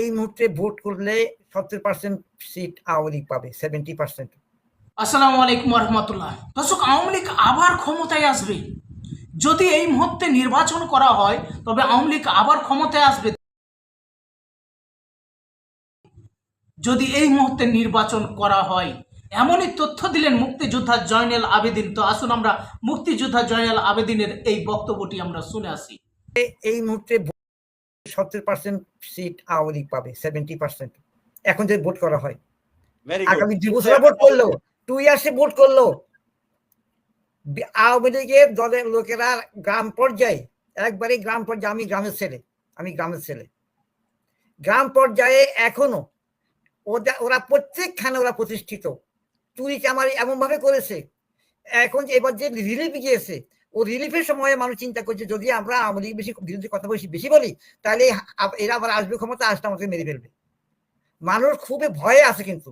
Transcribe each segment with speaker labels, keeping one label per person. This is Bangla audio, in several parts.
Speaker 1: এই মুহূর্তে ভোট করলে সত্তর পার্সেন্ট সিট আওয়ামী লীগ পাবে সেভেন্টি পার্সেন্ট
Speaker 2: আসসালামু আলাইকুম রহমতুল্লাহ দর্শক আওয়ামী লীগ আবার ক্ষমতায় আসবে। যদি এই মুহূর্তে নির্বাচন করা হয় তবে আওয়ামী লীগ আবার ক্ষমতায় আসবে। যদি এই মুহূর্তে নির্বাচন করা হয় এমনই তথ্য দিলেন মুক্তিযোদ্ধা জয়নাল আবেদিন। তো আসুন আমরা মুক্তিযোদ্ধা জয়নাল আবেদিনের এই বক্তব্যটি আমরা শুনে আসি।
Speaker 1: এই মুহূর্তে সত্তর পার্সেন্ট সিট আওয়ামী লীগ পাবে সেভেন্টি পার্সেন্ট এখন যে ভোট করা হয়। আগামী দুই বছর ভোট করল টু ইয়ার্সে ভোট করল। আওয়ামী লীগের দলের লোকেরা গ্রাম পর্যায়ে একবারে গ্রাম পর্যায়ে আমি গ্রামের ছেলে আমি গ্রামের ছেলে। গ্রাম পর্যায়ে এখনও ওরা ওরা প্রত্যেকখানে ওরা প্রতিষ্ঠিত। চুরি চামারি এমন ভাবে করেছে। এখন এবার যে রিলিফ গিয়েছে ও রিলিফের সময় মানুষ চিন্তা করছে, যদি আমরা আওয়ামী লীগ বেশি বিরুদ্ধে কথা বেশি বেশি বলি, তাহলে এরা আবার আসবে ক্ষমতা, আসলে আমাকে মেরে ফেলবে। মানুষ খুবই ভয়ে আছে কিন্তু।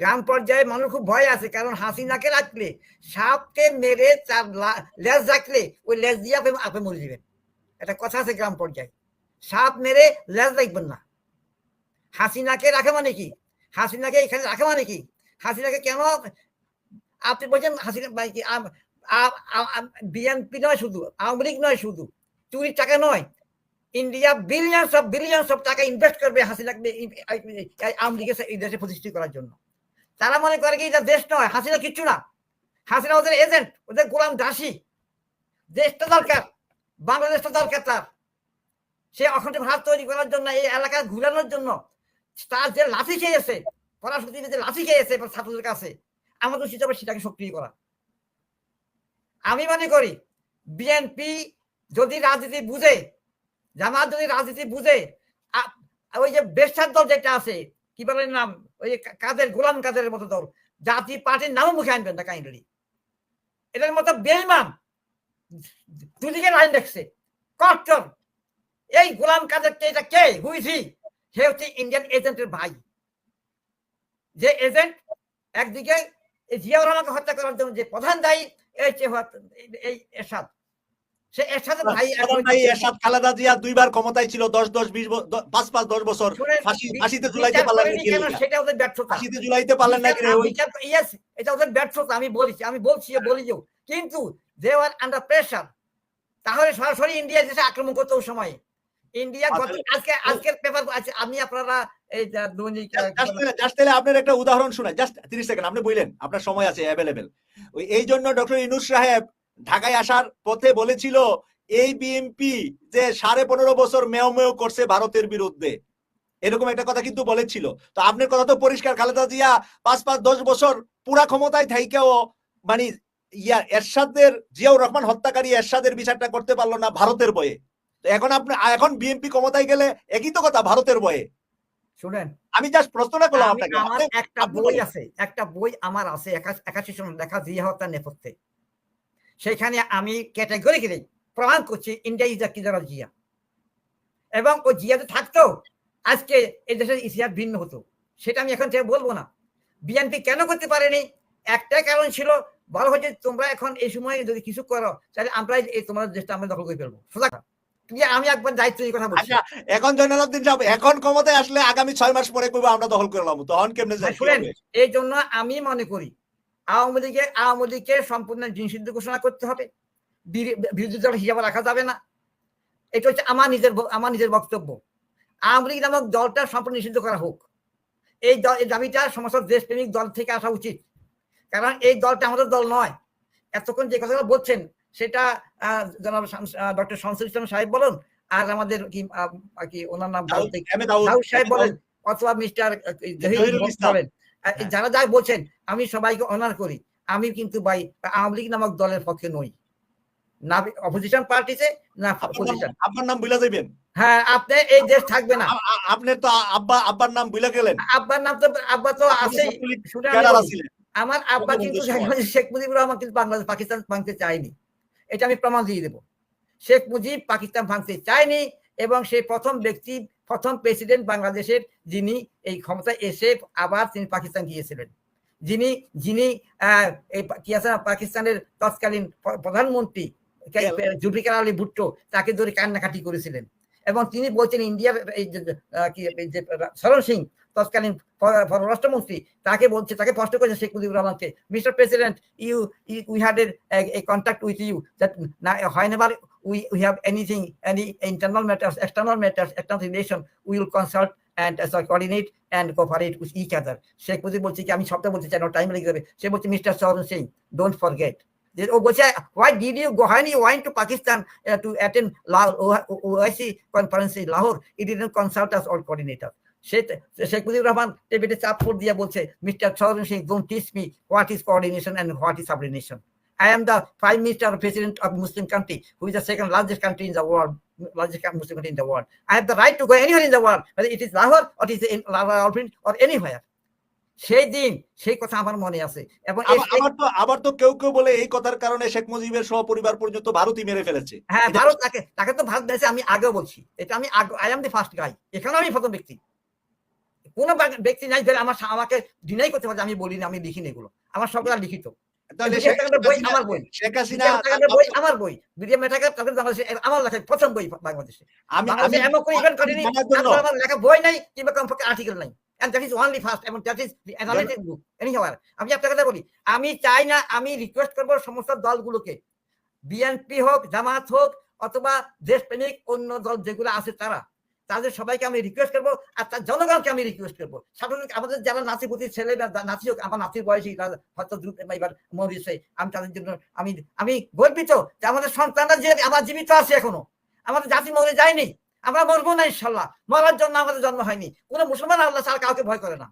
Speaker 1: গ্রাম পর্যায়ে মানুষ খুব ভয় আছে, কারণ হাসিনাকে রাখলে, সাপকে মেরে তার লেজ রাখলে, ওই লেজ দিয়ে আপনি আপনি মরে যাবেন। একটা কথা আছে গ্রাম পর্যায়ে, সাপ মেরে লেজ রাখবেন না। হাসিনাকে রাখা মানে কি? হাসিনাকে এখানে রাখা মানে কি? হাসিনাকে কেন আপনি বলছেন কি বিএনপি নয় শুধু, আওয়ামী লীগ নয় শুধু, চুরির টাকা নয়। India billions of billions of টাকা ইনভেস্ট করবে হাসিনাকে আওয়ামী লীগের এই দেশে প্রতিষ্ঠিত করার জন্য। তারা মনে করে কি এটা দেশ নয়, হাসিনা কিচ্ছু না। হাসিনা ওদের এজেন্ট ওদের গোলাম দাসী। দেশটা দরকার, বাংলাদেশটা দরকার তার। সে অখণ্ড ভারত তৈরি করার জন্য, এই এলাকা ঘুরানোর জন্য, তার যে লাঠি খেয়েছে পড়াশোনা যে লাঠি খেয়েছে ছাত্রদের কাছে, আমাদের উচিত হবে সেটাকে সক্রিয় করা। আমি মনে করি বিএনপি যদি রাজনীতি বুঝে, জামাত যদি রাজনীতি বুঝে ওই যে বেশার দল যেটা আছে, কি বলেন নাম? ওই যে কাদের, গোলাম কাদের মতো দল জাতি পার্টির নামও মুখে আনবেন না কাইন্ডলি এটার মতো বেইমান, দুদিকে লাইন দেখছে কট্টর। এই গোলাম কাদের কে? এটা কে? হুইজি সে হচ্ছে ইন্ডিয়ান এজেন্টের ভাই। যে এজেন্ট একদিকে জিয়াউর রহমানকে হত্যা করার জন্য যে প্রধান দায়ী এই এই এরশাদ। সে এরশাদের ভাই
Speaker 3: ভাই এরশাদ খালেদা জিয়া দুইবার ক্ষমতায় ছিল দশ দশ বিশ ব- দ- পাঁচ পাঁচ বছর। ফাঁসি ফাঁসিতে ঝুলাইতে পারলেন না
Speaker 1: করেনি
Speaker 3: কি
Speaker 1: কেন?
Speaker 3: লিগা?
Speaker 1: সেটা ওদের ব্যর্থতা।
Speaker 3: ফাঁসিতে ঝুলাইতে পারলেন না ওই
Speaker 1: এটা ওদের ব্যর্থতা আমি বলছি আমি বলছি বলি যে। কিন্তু দে আর আন্ডার প্রেসার তাহলে সরাসরি ইন্ডিয়া দেশে আক্রমণ করতে ওই সময়। ইন্ডিয়া আজকে আজকের পেপার আমি আপনারা এই দৈনিক
Speaker 3: জাস্ট জাস্ট তাহলে আপনার একটা উদাহরণ শোনায় জাস্ট তিরিশ সেকেন্ড আপনি বললেন আপনার সময় আছে অ্যাভেলেবেল ওই এই জন্য ডক্টর ইনুস সাহেব ঢাকায় আসার পথে বলেছিল এই বিএনপি যে সাড়ে পনেরো বছর মেয় মেয় করছে ভারতের বিরুদ্ধে। এরকম একটা কথা কিন্তু বলেছিল। তো আপনার কথা তো পরিষ্কার খালেদা জিয়া পাঁচ পাঁচ দশ বছর পুরা ক্ষমতায় থাইকেও মানে ইয়া এরশাদের জিয়াউর রহমান হত্যাকারী এরশাদের বিচারটা করতে পারল না ভারতের বয়ে। তো এখন আপনি এখন বিএনপি ক্ষমতায় গেলে একই তো কথা ভারতের বয়ে।
Speaker 1: শুনেন
Speaker 3: আমি জাস্ট প্রশ্নটা করলাম আপনাকে।
Speaker 1: আমার একটা বই আছে একটা বই আমার আছে একা- একাশি সন লেখা জিয়া হত্যার নেপথ্যে। সেখানে আমি ক্যাটাগরিক্যালি প্রমাণ করছি ইন্ডিয়া ইজ কি যারা জিয়া। এবং ও জিয়াতে থাকতো আজকে এই দেশের ইতিহাস ভিন্ন হতো। সেটা আমি এখন থেকে বলব না। বিএনপি কেন করতে পারেনি? একটা কারণ ছিল বলা হচ্ছে তোমরা এখন এই সময় যদি কিছু করো তাহলে আমরা এই তোমার দেশটা আমরা দখল করে ফেলব। সোজা আমি একবার দায়িত্ব নিয়ে কথা বলছি।
Speaker 3: আচ্ছা এখন জয়নালউদ্দিন সাহেব এখন ক্ষমতায় আসলে আগামী ছয় মাস পরে কইবো আমরা দখল করে লাম। তখন কেমনে যাই
Speaker 1: শুনেন এই জন্য আমি মনে করি আওয়ামী লীগের আওয়ামী লীগকে সম্পূর্ণ নিষিদ্ধ ঘোষণা করতে হবে। বিরো- বিরোধী দল হিসাবে রাখা যাবে না। এটা হচ্ছে আমার নিজের আমার নিজের বক্তব্য। আওয়ামী লীগ নামক দলটা সম্পূর্ণ নিষিদ্ধ করা হোক। এই দল এই দাবিটা সমস্ত দেশপ্রেমিক দল থেকে আসা উচিত। কারণ এই দলটা আমাদের দল নয়। এতক্ষণ যে কথাগুলো বলছেন সেটা জনাব ডক্টর শামসুল ইসলাম সাহেব বলুন আর আমাদের কি কি ওনার নাম
Speaker 3: দাউদ,
Speaker 1: সাহেব বলেন অথবা মিস্টার বলেন।
Speaker 3: হ্যাঁ।
Speaker 1: যারা যা বলছেন আমি সবাইকে অনার করি। আমি কিন্তু ভাই আওয়ামী লীগ নামক দলের পক্ষে নই। না অপোজিশন পার্টিতে না
Speaker 3: আপনার নাম- আপনার নাম বুঝা যাইবেন
Speaker 1: হ্যাঁ আপনি এই দেশ থাকবে না।
Speaker 3: আ- আ- তো আব্বা আব্বার নাম বুঝা গেলেন।
Speaker 1: আব্বার নাম তো আব্বা তো আছেই।
Speaker 3: আছিলেন।
Speaker 1: আমার আব্বা কিন্তু
Speaker 3: সময়।
Speaker 1: শেখ মুজিবুর রহমান কিন্তু বাংলাদেশ পাকিস্তান ভাঙতে চায়নি। এটা আমি প্রমাণ দিয়ে দেবো। শেখ মুজিব পাকিস্তান ভাঙতে চায়নি এবং সেই প্রথম ব্যক্তি প্রথম প্রেসিডেন্ট বাংলাদেশের যিনি এই ক্ষমতায় এসে আবার তিনি পাকিস্তান গিয়েছিলেন। যিনি যিনি কি আছে পাকিস্তানের তৎকালীন প্র- প্রধানমন্ত্রী জুলফিকার আলী ভুট্টো তাকে ধরে কান্নাকাটি করেছিলেন। এবং তিনি বলছেন ইন্ডিয়ার এই যে আহ, কি এই যে শরণ সিং তৎকালীন পর- পররাষ্ট্রমন্ত্রী তাকে বলছে তাকে প্রশ্ন করেছে শেখ মুজিবুর রহমানকে mister president you we had a contact with you that we have anything, any internal matters, external matters, external relation, we will consult and uh, sorry, coordinate and cooperate with each other. Sheikh Mujib বলছে কি আমি সবটা বলতে চাই টাইম লেগে যাবে সে বলছে mister Swaran Singh don't forget ও বলছে when you went to Pakistan uh, to attend OIC conference in Lahore it didn't consult us or coordinate us আমার মনে আছে। এবং
Speaker 3: আবার তো কেউ কেউ বলে এই কথার কারণে শেখ মুজিবের সহপরিবার পর্যন্ত ভারতই মেরে ফেলেছে।
Speaker 1: হ্যাঁ ভারত তাকে তাকে তো ভারত দিয়েছে আমি আগে বলছি। এটা আমি I am the first guy এখানে আমি প্রথম ব্যক্তি। কোন ব্যক্তি নাই যে আমার আমাকে ডিনাই করতে পারে আমি বলিনি আমি লিখিনি এগুলো। আমার সবগুলা লিখিত। আমার বই। আমার লেখা প্রথম বই বাংলাদেশে। এমন ইভেন্ট করেনি আমার লেখা বই নাই কিংবা কমপক্ষে আর্টিকেল নাই। একটা কথা বলি আমি চাই না আমি রিকোয়েস্ট করব সমস্ত দলগুলোকে বিএনপি হোক জামাত হোক অথবা দেশপ্রেমিক অন্য দল যেগুলো আছে তারা তাদের সবাইকে আমি রিকোয়েস্ট করব আর তার জনগণকে আমি রিকোয়েস্ট করব। সাধারণত আমাদের যারা নাতিপুতির ছেলে বা হোক, আমার নাতির বয়সী হয়তো এবার মরিছে আমি তাদের জন্য, আমি আমি গর্বিত যে আমাদের সন্তানরা যে আমার জীবিত আছে এখনও। আমাদের জাতি মরে যায়নি। আমরা মরবো না ইনশাল্লাহ। মরার জন্য আমাদের জন্ম হয়নি। কোন মুসলমান আল্লাহ ছাড়া কাউকে ভয় করে না।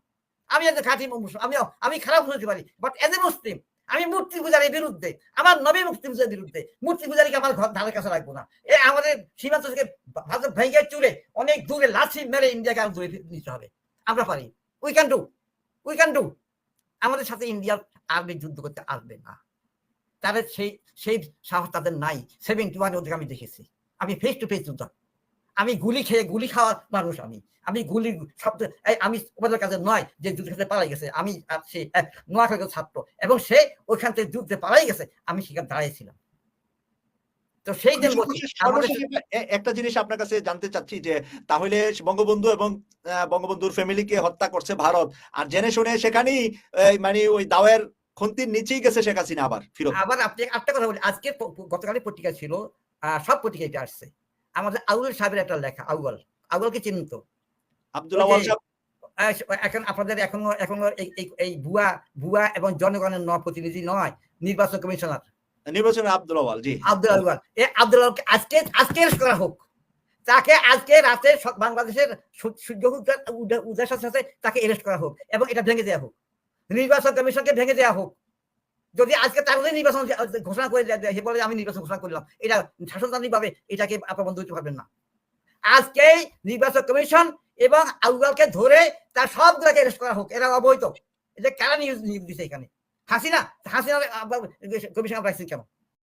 Speaker 1: আমি একজন খাঁটি মুসলিম আমি আমি খারাপ হতে পারি বাট এজ এ মুসলিম আমি মূর্তি পূজারের বিরুদ্ধে, আমার নবী মুক্তি পূজার বিরুদ্ধে, মূর্তি পূজারীকে আমার ঘর ধারে কাছে রাখব না। এ আমাদের সীমান্ত থেকে ভারত ভেঙে চুলে অনেক দূরে লাঠি মেরে ইন্ডিয়াকে দূরে নিতে হবে। আমরা পারি। We can do we can do আমাদের সাথে ইন্ডিয়ার আর্মি যুদ্ধ করতে আসবে না। তাদের সেই সেই সাহস তাদের নাই। সেভেন্টি ওয়ান ওদের আমি দেখেছি। আমি ফেস টু ফেস যুদ্ধ আমি গুলি খেয়ে গুলি খাওয়া মানুষ আমি। আমি গুলি শব্দ আমি ওদের কাছে নয় যে যুদ্ধ খেতে পালাই গেছে আমি সে নোয়াখালীর ছাত্র। এবং সে ওইখান থেকে যুদ্ধে পালাই গেছে আমি সেখানে দাঁড়িয়েছিলাম তো সেই দিন
Speaker 3: একটা- জিনিস আপনার কাছে জানতে চাচ্ছি যে তাহলে বঙ্গবন্ধু এবং বঙ্গবন্ধুর ফ্যামিলিকে হত্যা করছে ভারত। আর জেনে শুনে সেখানেই মানে ওই দাওয়ের খন্তির নিচেই গেছে শেখ হাসিনা আবার ফিরত
Speaker 1: আবার আপনি একটা কথা বলি আজকে গতকালের পত্রিকা ছিল সব পত্রিকা এটা আসছে। আমাদের আউল সাহেবের একটা লেখা আউয়াল। আউয়ালকে চিনুন তো?
Speaker 3: আব্দুল্লাহ
Speaker 1: ওই যে-
Speaker 3: সাহেব।
Speaker 1: আহ, এখন আপনাদের এখনও এখনও এই- এই- এই ভুয়া ভুয়া এবং জনগণের ন প্রতিনিধি নয় নির্বাচন কমিশনার।
Speaker 3: নির্বাচনে আব্দুল্লাহ আওয়াল, জি।
Speaker 1: আব্দুল আলওয়াল এ আব্দুল আলওয়ালকে আজকে আজকে করা হোক। তাকে আজকে রাতে বাংলাদেশের সূর্য সাথে সাথে তাকে অ্যারেস্ট করা হোক এবং এটা ভেঙে দেওয়া হোক। নির্বাচন কমিশনকে ভেঙে দেওয়া হোক। যদি আজকে তার নির্বাচন ঘোষণা করে সে বলে আমি নির্বাচন ঘোষণা করলাম এটা শাসনতান্ত্রিক ভাবে এটাকে আপনার বন্ধ করতে পারবেন না। আজকেই নির্বাচন কমিশন এবং আউয়ালকে ধরে তার সবগুলোকে অ্যারেস্ট করা হোক এরা অবৈধ। এটা নিউজ নিয়োগ দিচ্ছে এখানে? হাসিনা? হাসিনা কমিশন কেন?